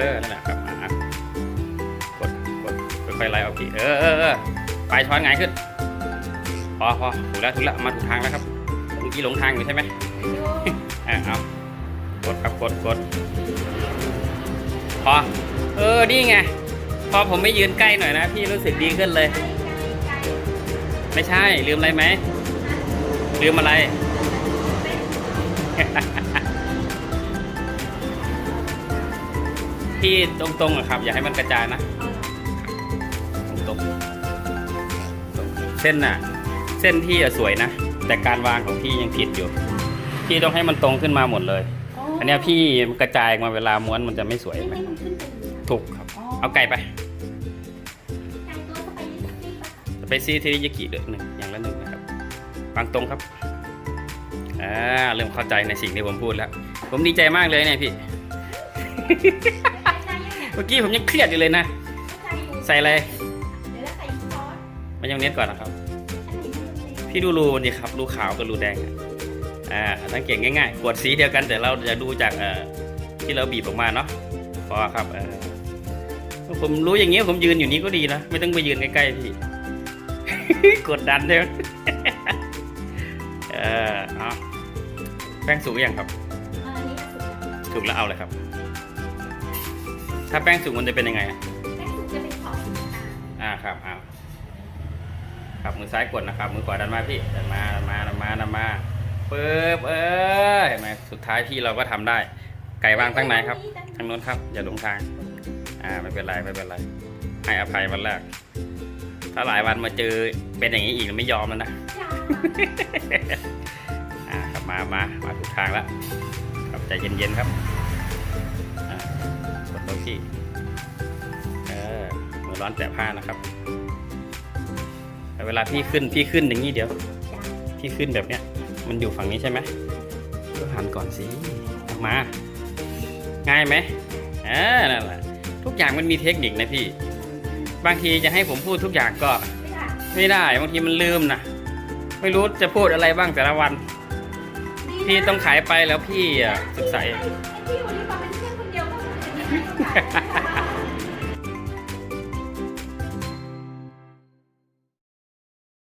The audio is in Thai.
ออนั่นแหละครับหากดกดค่อยๆไล่เอาพี่เออเออเออปช้อนไงขึ้น พอพอถูกแล้วถูกแล้วมาถูกทางแล้วครับเมื่อกี้หลงทางอยู่ใช่ไหมอ่าเอากดครับกดกดพอ เออ นี่ไง พอผมไม่ยืนใกล้หน่อยนะ พี่รู้สึกดีขึ้นเลย ไม่ใช่ ลืมอะไรไหม ลืมอะไร พี่ตรงๆอะครับ อย่าให้มันกระจายนะ ตรงๆเส้นน่ะ เส้นพี่อะสวยนะ แต่การวางของพี่ยังผิดอยู่ พี่ต้องให้มันตรงขึ้นมาหมดเลย อันเนี้ยพี่มันกระจายออกมาเวลาม้วนมันจะไม่สวยให้ไหมมันขึ้นไปอย่างนี้ถูกครับ เอาไก่ไปไก่ตัวสไปซี่ปะสไปซี่เทริยากิเดือหนึ่งอย่างละหนึ่งนะครับวางตรงครับอ่าเริ่มเข้าใจในสิ่งที่ผมพูดแล้ว ผมดีใจมากเลยเนี่ยพี่ใจยัง เนี่ยเมื่อกี้ผมยังเครียดอยู่เลยนะใจอยู่ใส่อะไรเดี๋ยวเราใส่ซอสมายองเนสก่อนนะครับอันนี้มันเป็นพี่ดูรูนี่ครับรูขาวกับรูแดงอะอ่าสังเกตง่ายๆขวดสีเดียวกันแต่เราจะดูจากเอ่อที่เราบีบออกมาเนาะ พอครับเออผมรู้อย่างเงี้ยผมยืนอยู่นี้ก็ดีนะ ไม่ต้องไปยืนใกล้ๆพี่ กดดันใช่ไหมเออเอาแป้งสุกหรือยังครับอันนี้สุกแล้วสุกแล้วเอาเลยครับ ถ้าแป้งสุกมันจะเป็นยังไงอะแป้งสุกจะเป็นขอบสีน้ำตาลอ่าครับเอาครับมือซ้ายกดนะครับ มือขวาดันมาพี่ดันมาดันมาดันมาดันมาปึ๊บเออเห็นไหมสุดท้ายพี่เราก็ทำได้ ไก่วางตั้งไหนครับทางโน้นครับ อย่าหลงทาง อ่าไม่เป็นไรไม่เป็นไร ให้อภัยวันแรก ถ้าหลายวันมาเจอเป็นอย่างนี้อีกไม่ยอมแล้วนะ จ้าอ่าครับมา มา มาถูกทางแล้วครับใจเย็นๆครับอ่า กดตัวพี่เออมือร้อนแตะผ้านะครับแต่เวลาพี่ขึ้นพี่ขึ้นอย่างนี้เดี๋ยว พี่ขึ้นแบบเนี้ย มันอยู่ฝั่งนี้ใช่ไหมก็หันก่อนสิมา ง่ายไหมอ่านั่นแหละทุกอย่างมันมีเทคนิคนะพี่ บางทีจะให้ผมพูดทุกอย่างก็ ไม่ได้ไม่ได้บางทีมันลืมนะไม่รู้จะพูดอะไรบ้างแต่ละวัน พี่ต้องขายไปแล้วพี่อะศึกษาเอง ハハハハ!